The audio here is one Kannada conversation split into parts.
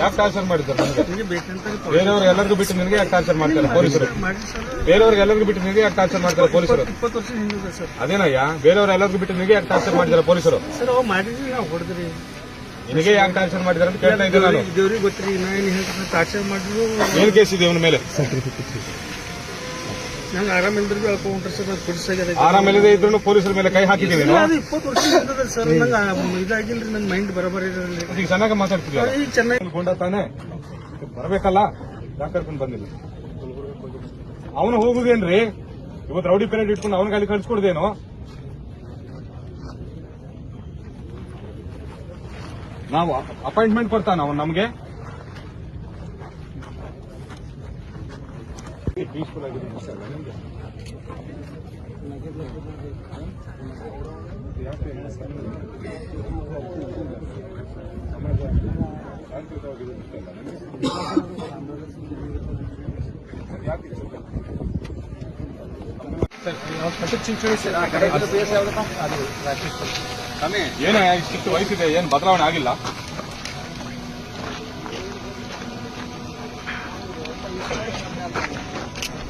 ಯಾಕೆ ಟಾರ್ಚರ್ ಮಾಡಿದ್ದಾರೆ ಎಲ್ಲರಿಗೂ ಬಿಟ್ಟು ನಿಮಗೆ ಯಾಕೆ ಟಾರ್ಚರ್ ಮಾಡ್ತಾರೆ ಪೊಲೀಸರು? ಬೇರೆಯವ್ರಿಗೆ ಎಲ್ಲರಿಗೂ ಬಿಟ್ಟು ನಿಮಗೆ ಯಾಕೆ ಟಾರ್ಚರ್ ಮಾಡ್ತಾರೆ ಪೊಲೀಸರು? ಇಪ್ಪತ್ತು ವರ್ಷ ಸರ್. ಅದೇನಯ್ಯ? ಬೇರೆಯವ್ರು ಎಲ್ಲರಿಗೂ ಬಿಟ್ಟು ನಿನಗೆ ಯಾಕೆ ಟಾರ್ಚರ್ ಮಾಡಿದ್ದಾರೆ ಪೊಲೀಸರು? ಸರ್ ಅವ್ ಮಾಡಿದ್ರಿ ನಾವು ಹೊಡೆದ್ರಿ. ನಿನಗೆ ಯಾಕೆ ಟಾರ್ಚರ್ ಮಾಡಿದ್ದಾರೆ ಅಂತ ಕೇಳ್ತಾ ಇದ್ದೆ ನಾನು. ದೇವ್ರಿಗೆ ಗೊತ್ತಿರಿ ನಾ ಏನು ಹೇಳ್ತಾರೆ? ಟಾರ್ಚರ್ ಮಾಡಿದ್ರು. ಏನ್ ಕೇಸ್ ಇದೆ ಅವನ ಮೇಲೆ? ನಂಗೆ ಆರಾಮ ಇಲ್ದ್ರಿ ಅಳ್ಕೊಂಡ್ರಿ ಸರ್ ಅದು ಕುಡಿಸಾಗ್ಯದ ಆರಾಮೇಲೆ ಇದ್ರು ಪೊಲೀಸರ ಮೇಲೆ ಕೈ ಹಾಕಿದ್ದೀವಿ ಅದು ಇಪ್ಪತ್ತು ವರ್ಷ ಹಿಂದಿದೆ ಸರ್ ನಂಗೆ ಇದಾಗಿಲ್ರಿ ನನ್ನ ಮೈಂಡ್ ಬರೋಬರಿ ಇರಲಿ ಈಗ ಚೆನ್ನಾಗಿ ಈಗ ಚೆನ್ನಾಗಿ ಗೊಂಡ ತಾನೆ? ಬರಬೇಕಲ್ಲ? ಕರ್ಕೊಂಡು ಬಂದಿಲ್ಲ. ಅವನು ಹೋಗುದೇನ್ರಿ? ಇವತ್ತು ರೌಡಿ ಪೀರಿಯಡ್ ಇಟ್ಕೊಂಡು ಅವನಿಗೆ ಅಲ್ಲಿ ಕಳ್ಸಿಕೊಡ್ದೇನು? ನಾವು ಅಪಾಯಿಂಟ್ಮೆಂಟ್ ಕೊಡ್ತಾನ ಅವನು ನಮಗೆ. ಸುಮ್ನೆ? ಏನ ಇಷ್ಟು ವಯಸ್ಸಿದೆ ಏನು ಬದಲಾವಣೆ ಆಗಿಲ್ಲ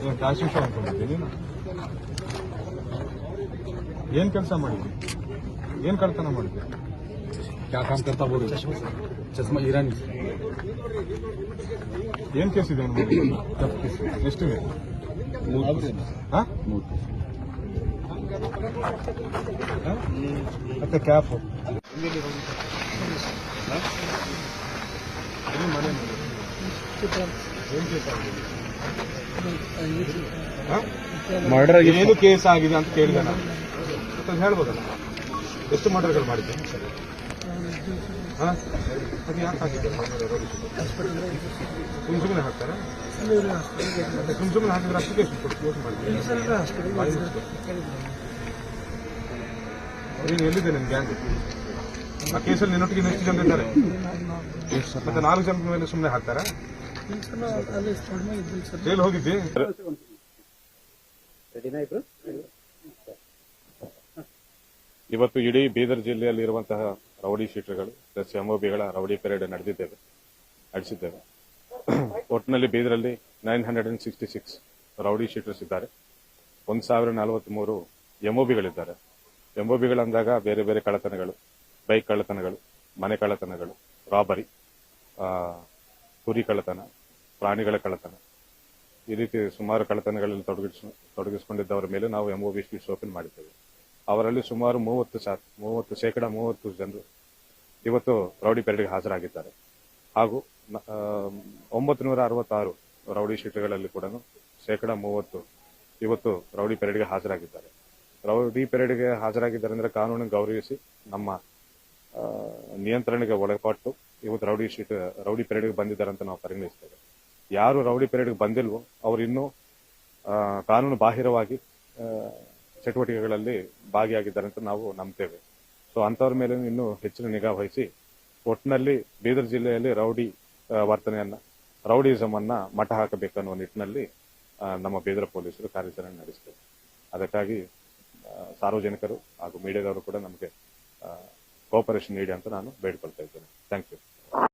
ಏನು ಕಾಶಿಶ ಅನ್ಕೊಂಡಿದ್ದೆ ನೀನು ಏನ್ ಕೆಲಸ ಮಾಡಿದ್ದೆ ಏನ್ ಕಳ್ತನ ಮಾಡಿದ್ದೆ क्या काम करता बोलो चश्मा ईरानी ಏನ್ ಕೇಸ್ ಇದೆ ಅವ್ನ ಮೇಲೆ? ಎಷ್ಟಿವೆ ಹಾ? ಹಾ? ಮತ್ತೆ ಕ್ಯಾಪ್ ಮನೆ ಏನ್ ಕೇಸ್ ಆಗಿದೆ ಮರ್ಡರ್ ಏನು ಕೇಸ್ ಆಗಿದೆ ಅಂತ ಕೇಳಿದೆ ನಾನು. ಹೇಳ್ಬೋದಲ್ಲ ಎಷ್ಟು ಮರ್ಡರ್ಗಳು ಮಾಡಿದ್ದೆ? ಹಾಂ? ಅದು ಯಾಕೆ ಆಗಿದೆ ಸುಮ್ಸುಮ್ಮನೆ ಹಾಕ್ತಾರೆ? ಸುಮ್ಸುಮ್ಮನೆ ಹಾಕಿದ್ರೆ ಅಪ್ಲಿಕೇಶನ್ ಕೊಟ್ಟು ಕ್ಲೋಸ್ ಮಾಡಿದ್ದೆ ಎಲ್ಲಿದೆ ನಿಮ್ಮ ಗ್ಯಾಂಗ್ ಆ ಕೇಸಲ್ಲಿ ನಿನ್ನೊಟ್ಟಿಗೆ ಎಷ್ಟು ಜನ ಇದ್ದಾರೆ ಮತ್ತೆ ನಾಲ್ಕು ಜನ ಮೇಲೆ ಸುಮ್ಮನೆ ಹಾಕ್ತಾರೆ? ಜೈಲು ಹೋಗಿದ್ದಿ? ಇವತ್ತು ಇಡೀ ಬೀದರ್ ಜಿಲ್ಲೆಯಲ್ಲಿ ಇರುವಂತಹ ರೌಡಿ ಶೀಟರ್ಗಳು ಪ್ಲಸ್ ಎಂಒಬಿಗಳ ರೌಡಿ ಪೆರೇಡ್ ನಡೆದಿದ್ದೇವೆ ನಡೆಸಿದ್ದೇವೆ. ಒಟ್ಟಿನಲ್ಲಿ ಬೀದರಲ್ಲಿ nine hundred and sixty six rowdy sheeters ಇದ್ದಾರೆ. ಒಂದು ಸಾವಿರ ನಲವತ್ಮೂರು ಎಂಒಬಿಗಳಿದ್ದಾರೆ ಎಂಒಬಿಗಳಂದಾಗ ಬೇರೆ ಬೇರೆ ಕಳ್ಳತನಗಳು ಬೈಕ್ ಕಳ್ಳತನಗಳು ಮನೆ ಕಳ್ಳತನಗಳು ರಾಬರಿ ಆ, ಕುರಿ ಕಳ್ಳತನ ಪ್ರಾಣಿಗಳ ಕಳ್ಳತನ. ಈ ರೀತಿ ಸುಮಾರು ಕಳ್ಳತನಗಳಲ್ಲಿ ತೊಡಗಿಸ್, ತೊಡಗಿಸಿಕೊಂಡಿದ್ದವರ ಮೇಲೆ ನಾವು ಎಂಒಬಿ ಸಿ ಓಪನ್ ಮಾಡಿದ್ದೇವೆ. ಅವರಲ್ಲಿ ಸುಮಾರು ಮೂವತ್ತು ಶಾ, ಮೂವತ್ತು ಶೇಕಡ ಮೂವತ್ತು ಜನರು ಇವತ್ತು ರೌಡಿ ಪೆರೇಡ್ಗೆ ಹಾಜರಾಗಿದ್ದಾರೆ. ಹಾಗೂ ಒಂಬತ್ತು ನೂರ ಅರವತ್ತಾರು ರೌಡಿ ಶೀಟ್ಗಳಲ್ಲಿ ಕೂಡ ಶೇಕಡ ಮೂವತ್ತು ಇವತ್ತು ರೌಡಿ ಪೆರೇಡ್ಗೆ ಹಾಜರಾಗಿದ್ದಾರೆ. ರೌಡಿ ಪೆರೇಡ್ಗೆ ಹಾಜರಾಗಿದ್ದಾರೆ ಅಂದ್ರೆ ಕಾನೂನು ಗೌರವಿಸಿ ನಮ್ಮ ನಿಯಂತ್ರಣಕ್ಕೆ ಒಳಪಟ್ಟು ಇವತ್ತು ರೌಡಿ ಶೀಟ್, ರೌಡಿ ಪೆರೇಡ್ಗೆ ಬಂದಿದ್ದಾರೆ ಅಂತ ನಾವು ಪರಿಗಣಿಸ್ತೇವೆ. ಯಾರು ರೌಡಿ ಪೆರೇಡ್ಗೆ ಬಂದಿಲ್ವೋ, ಅವರು ಇನ್ನೂ ಕಾನೂನು ಬಾಹಿರವಾಗಿ ಚಟುವಟಿಕೆಗಳಲ್ಲಿ ಭಾಗಿಯಾಗಿದ್ದಾರೆ ಅಂತ ನಾವು ನಂಬ್ತೇವೆ. ಸೊ ಅಂತವ್ರ ಮೇಲೆ ಇನ್ನೂ ಹೆಚ್ಚಿನ ನಿಗಾ ವಹಿಸಿ ಒಟ್ಟಿನಲ್ಲಿ ಬೀದರ್ ಜಿಲ್ಲೆಯಲ್ಲಿ ರೌಡಿ ವರ್ತನೆಯನ್ನ ರೌಡಿಸಮ್ ಅನ್ನ ಮಠ ಹಾಕಬೇಕನ್ನುವ ನಿಟ್ಟಿನಲ್ಲಿ ನಮ್ಮ ಬೀದರ್ ಪೊಲೀಸರು ಕಾರ್ಯಾಚರಣೆ ನಡೆಸ್ತೇವೆ. ಅದಕ್ಕಾಗಿ ಸಾರ್ವಜನಿಕರು ಹಾಗೂ ಮೀಡಿಯಾದವರು ಕೂಡ ನಮಗೆ ಕೋಪರೇಷನ್ ನೀಡಿ ಅಂತ ನಾನು ಬೇಡಿಕೊಳ್ತಾ ಇದ್ದೇನೆ. Thank you